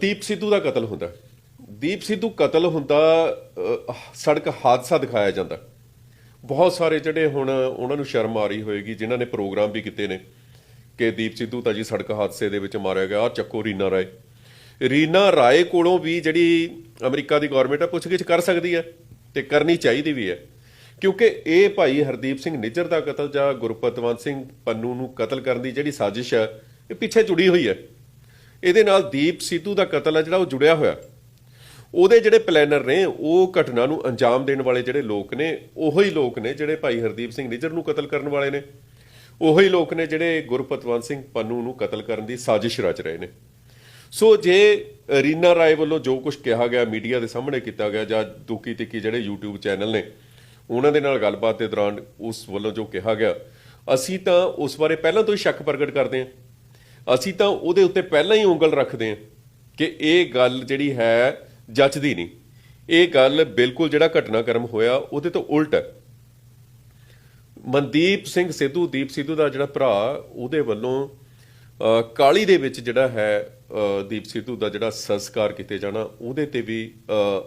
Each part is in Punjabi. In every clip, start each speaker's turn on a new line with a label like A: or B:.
A: ਦੀਪ ਸਿੱਧੂ ਦਾ ਕਤਲ ਹੁੰਦਾ ਦੀਪ ਸਿੱਧੂ ਕਤਲ ਹੁੰਦਾ ਸੜਕ ਹਾਦਸਾ ਦਿਖਾਇਆ ਜਾਂਦਾ। ਬਹੁਤ ਸਾਰੇ ਜਿਹੜੇ ਹੁਣ ਉਹਨਾਂ ਨੂੰ ਸ਼ਰਮ ਆ ਰਹੀ ਹੋਏਗੀ, ਜਿਨ੍ਹਾਂ ਨੇ ਪ੍ਰੋਗਰਾਮ ਵੀ ਕੀਤੇ ਨੇ ਕਿ ਦੀਪ ਸਿੱਧੂ ਤਾਂ ਜੀ ਸੜਕ ਹਾਦਸੇ ਦੇ ਵਿੱਚ ਮਾਰਿਆ ਗਿਆ। ਆ ਚੱਕੋ ਰੀਨਾ ਰਾਏ। ਰੀਨਾ ਰਾਏ ਕੋਲੋਂ ਵੀ ਜਿਹੜੀ ਅਮਰੀਕਾ ਦੀ ਗਵਰਨਮੈਂਟ ਆ, ਪੁੱਛਗਿੱਛ ਕਰ ਸਕਦੀ ਹੈ ਤੇ ਕਰਨੀ ਚਾਹੀਦੀ ਵੀ ਹੈ ਕਿਉਂਕਿ ਇਹ ਭਾਈ ਹਰਦੀਪ ਸਿੰਘ ਨਿੱਜਰ ਦਾ ਕਤਲ ਜਾਂ ਗੁਰਪਤਵੰਤ ਸਿੰਘ ਪੰਨੂ ਨੂੰ ਕਤਲ ਕਰਨ ਦੀ ਜਿਹੜੀ ਸਾਜ਼ਿਸ਼ ਹੈ ਇਹ ਪਿੱਛੇ ਜੁੜੀ ਹੋਈ ਹੈ ਇਹਦੇ ਨਾਲ ਦੀਪ ਸਿੱਧੂ ਦਾ ਕਤਲ ਹੈ ਜਿਹੜਾ ਉਹ ਜੁੜਿਆ ਹੋਇਆ। ਉਹਦੇ ਜਿਹੜੇ ਪਲੈਨਰ ਨੇ, ਉਹ ਘਟਨਾ ਨੂੰ ਅੰਜਾਮ ਦੇਣ ਵਾਲੇ ਜਿਹੜੇ ਲੋਕ ਨੇ, ਉਹੋ ਹੀ ਲੋਕ ਨੇ ਜਿਹੜੇ ਭਾਈ ਹਰਦੀਪ ਸਿੰਘ ਨਿੱਜਰ ਨੂੰ ਕਤਲ ਕਰਨ ਵਾਲੇ ਨੇ। ਉਹੋ ਹੀ ਲੋਕ ਨੇ ਜਿਹੜੇ ਗੁਰਪਤਵੰਤ ਸਿੰਘ ਪੰਨੂ ਨੂੰ ਕਤਲ ਕਰਨ ਦੀ ਸਾਜ਼ਿਸ਼ ਰਚ ਰਹੇ ਨੇ। ਸੋ ਜੇ ਰੀਨਾ ਰਾਏ ਵੱਲੋਂ ਜੋ ਕੁਝ ਕਿਹਾ ਗਿਆ, ਮੀਡੀਆ ਦੇ ਸਾਹਮਣੇ ਕੀਤਾ ਗਿਆ ਜਾਂ ਦੁਕੀ ਤਿੱਕੀ ਜਿਹੜੇ YouTube ਚੈਨਲ ਨੇ, ਉਹਨਾਂ ਦੇ ਨਾਲ ਗੱਲਬਾਤ ਦੇ ਦੌਰਾਨ ਉਸ ਵੱਲੋਂ ਜੋ ਕਿਹਾ ਗਿਆ, ਅਸੀਂ ਤਾਂ ਉਸ ਬਾਰੇ ਪਹਿਲਾਂ ਤੋਂ ਹੀ ਸ਼ੱਕ ਪ੍ਰਗਟ ਕਰਦੇ ਹਾਂ। ਅਸੀਂ ਤਾਂ ਉਹਦੇ ਉੱਤੇ ਪਹਿਲਾਂ ਹੀ ਉਂਗਲ ਰੱਖਦੇ ਹਾਂ ਕਿ ਇਹ ਗੱਲ ਜਿਹੜੀ ਹੈ ਜੱਚਦੀ ਨਹੀਂ। ਇਹ ਗੱਲ ਬਿਲਕੁਲ ਜਿਹੜਾ ਘਟਨਾਕ੍ਰਮ ਹੋਇਆ ਉਹਦੇ ਤੋਂ ਉਲਟ ਹੈ। ਮਨਦੀਪ ਸਿੰਘ ਸਿੱਧੂ ਦੀਪ ਸਿੱਧੂ ਦਾ ਜਿਹੜਾ ਭਰਾ ਉਹਦੇ ਵੱਲੋਂ ਅ, ਕਾਲੀ ਦੇ ਵਿੱਚ ਜਿਹੜਾ ਹੈ ਦੀਪ ਸਿੱਧੂ ਦਾ ਜਿਹੜਾ ਸੰਸਕਾਰ ਕੀਤੇ ਜਾਣਾ ਉਹਦੇ ਤੇ ਵੀ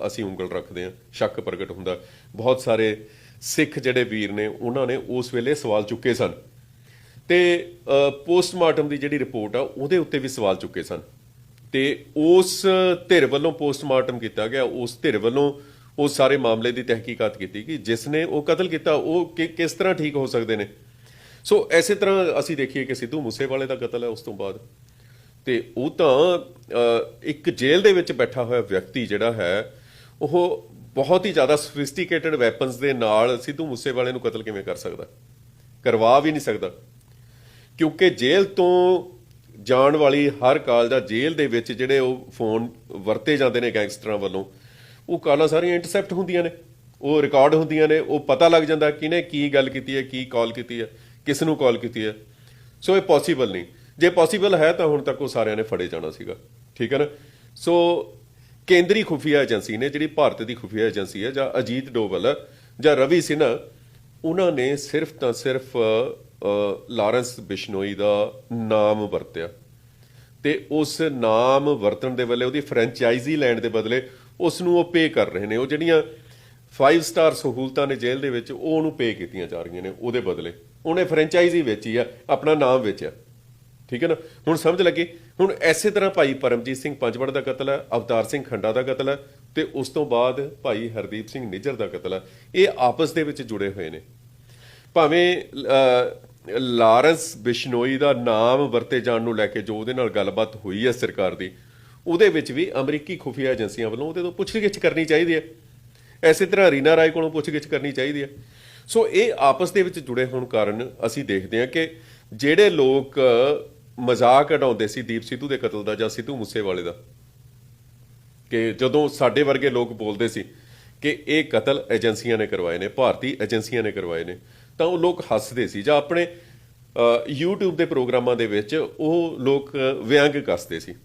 A: ਅਸੀਂ ਉਂਗਲ ਰੱਖਦੇ ਹਾਂ। ਸ਼ੱਕ ਪ੍ਰਗਟ ਹੁੰਦਾ। ਬਹੁਤ ਸਾਰੇ ਸਿੱਖ ਜਿਹੜੇ ਵੀਰ ਨੇ ਉਹਨਾਂ ਨੇ ਉਸ ਵੇਲੇ ਸਵਾਲ ਚੁੱਕੇ ਸਨ। ਤੇ ਪੋਸਟਮਾਰਟਮ ਦੀ ਜਿਹੜੀ ਰਿਪੋਰਟ ਆ, ਉਹਦੇ ਉੱਤੇ ਵੀ ਸਵਾਲ ਚੁੱਕੇ ਸਨ। ਤੇ ਉਸ ਧਿਰ ਵੱਲੋਂ ਪੋਸਟਮਾਰਟਮ ਕੀਤਾ ਗਿਆ, ਉਸ ਧਿਰ ਵੱਲੋਂ ਉਹ ਸਾਰੇ ਮਾਮਲੇ ਦੀ ਤਹਿਕੀਕਾਤ ਕੀਤੀ ਕਿ ਜਿਸ ਨੇ ਉਹ ਕਤਲ ਕੀਤਾ, ਉਹ ਕਿ- ਕਿਸ ਤਰ੍ਹਾਂ ਠੀਕ ਹੋ ਸਕਦੇ ਨੇ। ਸੋ ਐਸੇ ਤਰ੍ਹਾਂ ਅਸੀਂ ਦੇਖੀਏ ਕਿ ਸਿੱਧੂ ਮੂਸੇਵਾਲੇ ਦਾ ਕਤਲ ਹੈ ਉਸ ਤੋਂ ਬਾਅਦ। ਤੇ ਉਹ ਤਾਂ ਇੱਕ ਜੇਲ੍ਹ ਦੇ ਵਿੱਚ ਬੈਠਾ ਹੋਇਆ ਵਿਅਕਤੀ ਜਿਹੜਾ ਹੈ, ਉਹ ਬਹੁਤ ਹੀ ਜ਼ਿਆਦਾ ਸਫਿਸਟੀਕੇਟਡ ਵੈਪਨਸ ਦੇ ਨਾਲ ਸਿੱਧੂ ਮੂਸੇਵਾਲੇ ਨੂੰ ਕਤਲ ਕਿਵੇਂ ਕਰ ਸਕਦਾ? ਕਰਵਾ ਵੀ ਨਹੀਂ ਸਕਦਾ। ਕਿਉਂਕਿ ਜੇਲ੍ਹ ਤੋਂ ਜਾਣ ਵਾਲੀ ਹਰ ਕਾਲ ਦਾ ਜੇਲ੍ਹ ਦੇ ਵਿੱਚ ਜਿਹੜੇ ਉਹ ਫੋਨ ਵਰਤੇ ਜਾਂਦੇ ਨੇ ਗੈਂਗਸਟਰਾਂ ਵੱਲੋਂ, ਉਹ ਕਾਲਾਂ ਸਾਰੀਆਂ ਇੰਟਰਸੈਪਟ ਹੁੰਦੀਆਂ ਨੇ। ਉਹ ਰਿਕਾਰਡ ਹੁੰਦੀਆਂ ਨੇ, ਉਹ ਪਤਾ ਲੱਗ ਜਾਂਦਾ ਕਿਹਨੇ ਕੀ ਗੱਲ ਕੀਤੀ ਹੈ, ਕੀ ਕਾਲ ਕੀਤੀ ਹੈ, ਕਿਸ ਨੂੰ ਕਾਲ ਕੀਤੀ ਹੈ। ਸੋ ਇਹ ਪੋਸੀਬਲ ਨਹੀਂ। ਜੇ ਪੋਸੀਬਲ ਹੈ ਤਾਂ ਹੁਣ ਤੱਕ ਉਹ ਸਾਰਿਆਂ ਨੇ ਫੜੇ ਜਾਣਾ ਸੀਗਾ। ਠੀਕ ਹੈ ਨਾ? ਸੋ ਕੇਂਦਰੀ ਖੁਫੀਆ ਏਜੰਸੀ ਨੇ, ਜਿਹੜੀ ਭਾਰਤ ਦੀ ਖੁਫੀਆ ਏਜੰਸੀ ਹੈ, ਜਾਂ ਅਜੀਤ ਡੋਵਲ ਜਾਂ ਰਵੀ ਸਿਨਹਾ, ਉਹਨਾਂ ਨੇ ਸਿਰਫ ਤਾਂ ਸਿਰਫ ਲਾਰੈਂਸ ਬਿਸ਼ਨੋਈ ਦਾ ਨਾਮ ਵਰਤਿਆ। ਤੇ ਉਸ ਨਾਮ ਵਰਤਣ ਦੇ ਬਦਲੇ ਉਹਦੀ ਫਰੈਂਚਾਈਜ਼ੀ ਲੈਣ ਦੇ ਬਦਲੇ ਉਸ ਨੂੰ ਉਹ ਪੇ ਕਰ ਰਹੇ ਨੇ। ਉਹ ਜਿਹੜੀਆਂ 5 ਸਟਾਰ ਸਹੂਲਤਾਂ ਨੇ ਜੇਲ੍ਹ ਦੇ ਵਿੱਚ, ਉਹ ਉਹਨੂੰ ਪੇ ਕੀਤੀਆਂ ਜਾ ਰਹੀਆਂ ਨੇ ਉਹਦੇ ਬਦਲੇ। ਉਹਨੇ ਫਰੈਂਚਾਈਜ਼ੀ ਵੇਚੀ ਆ, ਆਪਣਾ ਨਾਮ ਵੇਚਿਆ। ਠੀਕ ਹੈ ਨਾ? ਹੁਣ ਸਮਝ ਲੱਗੀ? ਹੁਣ ਐਸੇ ਤਰ੍ਹਾਂ ਭਾਈ ਪਰਮਜੀਤ ਸਿੰਘ ਪੰਜਵੜ ਦਾ ਕਤਲ ਹੈ, ਅਵਤਾਰ ਸਿੰਘ ਖੰਡਾ ਦਾ ਕਤਲ ਹੈ, ਤੇ ਉਸ ਤੋਂ ਬਾਅਦ ਭਾਈ ਹਰਦੀਪ ਸਿੰਘ ਨਿੱਜਰ ਦਾ ਕਤਲ ਹੈ। ਇਹ ਆਪਸ ਦੇ ਵਿੱਚ ਜੁੜੇ ਹੋਏ ਨੇ। ਭਾਵੇਂ ਲਾਰੈਂਸ ਬਿਸ਼ਨੋਈ ਦਾ ਨਾਮ ਵਰਤੇ ਜਾਣ ਨੂੰ ਲੈ ਕੇ ਜੋ ਉਹਦੇ ਨਾਲ ਗੱਲਬਾਤ ਹੋਈ ਹੈ ਸਰਕਾਰ ਦੀ, ਉਹਦੇ ਵਿੱਚ ਵੀ ਅਮਰੀਕੀ ਖੁਫੀਆ ਏਜੰਸੀਆਂ ਵੱਲੋਂ ਉਹਦੇ ਤੋਂ ਪੁੱਛਗਿੱਛ ਕਰਨੀ ਚਾਹੀਦੀ ਹੈ। ਐਸੇ ਤਰ੍ਹਾਂ ਰੀਨਾ ਰਾਏ ਕੋਲੋਂ ਪੁੱਛਗਿੱਛ ਕਰਨੀ ਚਾਹੀਦੀ ਹੈ। ਸੋ ਇਹ ਆਪਸ ਦੇ ਵਿੱਚ ਜੁੜੇ ਹੋਣ ਕਾਰਨ ਅਸੀਂ ਦੇਖਦੇ ਹਾਂ ਕਿ ਜਿਹੜੇ ਲੋਕ ਮਜ਼ਾਕ ਉਡਾਉਂਦੇ ਸੀ ਦੀਪ ਸਿੱਧੂ ਦੇ ਕਤਲ ਦਾ ਜਾਂ ਸਿੱਧੂ ਮੂਸੇਵਾਲੇ ਦਾ, ਕਿ ਜਦੋਂ ਸਾਡੇ ਵਰਗੇ ਲੋਕ ਬੋਲਦੇ ਸੀ ਕਿ ਇਹ ਕਤਲ ਏਜੰਸੀਆਂ ਨੇ ਕਰਵਾਏ ਨੇ, ਭਾਰਤੀ ਏਜੰਸੀਆਂ ਨੇ ਕਰਵਾਏ ਨੇ ਤਾਂ ਉਹ ਲੋਕ ਹੱਸਦੇ ਸੀ ਜਾਂ ਆਪਣੇ ਅ, YouTube ਦੇ ਪ੍ਰੋਗਰਾਮਾਂ ਦੇ ਵਿੱਚ ਉਹ ਲੋਕ ਵਿਅੰਗ ਕੱਸਦੇ ਸੀ।